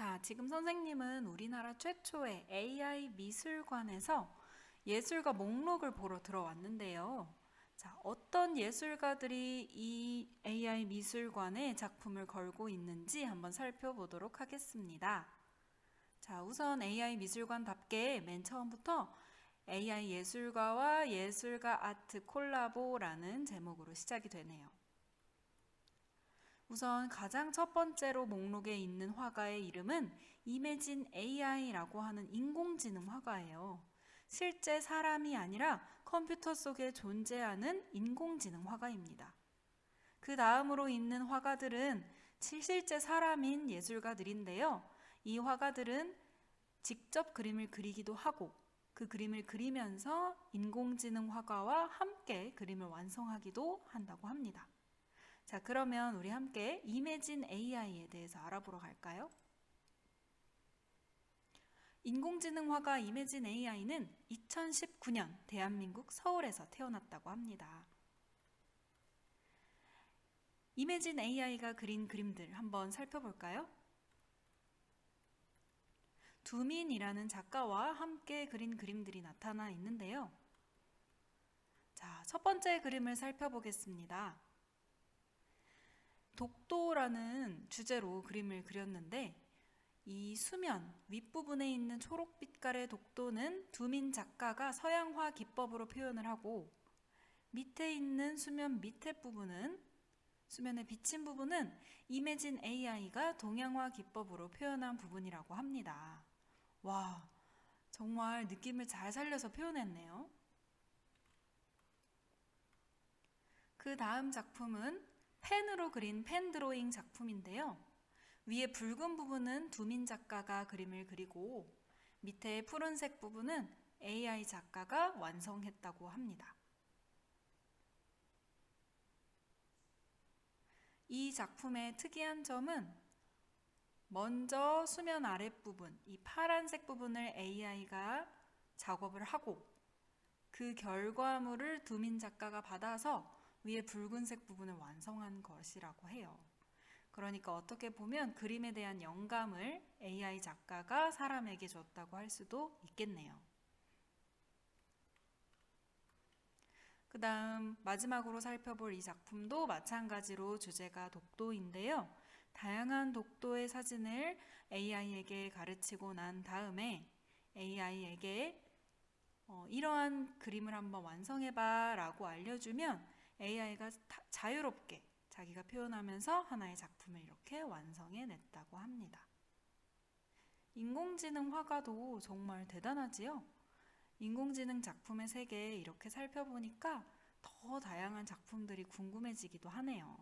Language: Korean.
자, 지금 선생님은 우리나라 최초의 AI 미술관에서 예술가 목록을 보러 들어왔는데요. 자, 어떤 예술가들이 이 AI 미술관에 작품을 걸고 있는지 한번 살펴보도록 하겠습니다. 자, 우선 AI 미술관답게 맨 처음부터 AI 예술가와 예술가 아트 콜라보라는 제목으로 시작이 되네요. 우선 가장 첫 번째로 목록에 있는 화가의 이름은 이매진 AI라고 하는 인공지능 화가예요. 실제 사람이 아니라 컴퓨터 속에 존재하는 인공지능 화가입니다. 그 다음으로 있는 화가들은 실- 실제 사람인 예술가들인데요. 이 화가들은 직접 그림을 그리기도 하고 그 그림을 그리면서 인공지능 화가와 함께 그림을 완성하기도 한다고 합니다. 자, 그러면 우리 함께 이매진 AI에 대해서 알아보러 갈까요? 인공지능 화가 이매진 AI는 2019년 대한민국 서울에서 태어났다고 합니다. 이매진 AI가 그린 그림들 한번 살펴볼까요? 두민이라는 작가와 함께 그린 그림들이 나타나 있는데요. 자, 첫 번째 그림을 살펴보겠습니다. 독도라는 주제로 그림을 그렸는데 이 수면 윗부분에 있는 초록빛깔의 독도는 두민 작가가 서양화 기법으로 표현을 하고 밑에 있는 수면 밑에 부분은 수면에 비친 부분은 이매진 AI가 동양화 기법으로 표현한 부분이라고 합니다. 와, 정말 느낌을 잘 살려서 표현했네요. 그 다음 작품은 펜으로 그린 펜 드로잉 작품인데요. 위에 붉은 부분은 두민 작가가 그림을 그리고 밑에 푸른색 부분은 AI 작가가 완성했다고 합니다. 이 작품의 특이한 점은 먼저 수면 아랫부분, 이 파란색 부분을 AI가 작업을 하고 그 결과물을 두민 작가가 받아서 위에 붉은색 부분을 완성한 것이라고 해요. 그러니까 어떻게 보면 그림에 대한 영감을 AI 작가가 사람에게 줬다고 할 수도 있겠네요. 그 다음 마지막으로 살펴볼 이 작품도 마찬가지로 주제가 독도인데요. 다양한 독도의 사진을 AI에게 가르치고 난 다음에 AI에게 어, 이러한 그림을 한번 완성해봐 라고 알려주면 AI가 자유롭게 자기가 표현하면서 하나의 작품을 이렇게 완성해 냈다고 합니다. 인공지능 화가도 정말 대단하지요? 인공지능 작품의 세계 이렇게 살펴보니까 더 다양한 작품들이 궁금해지기도 하네요.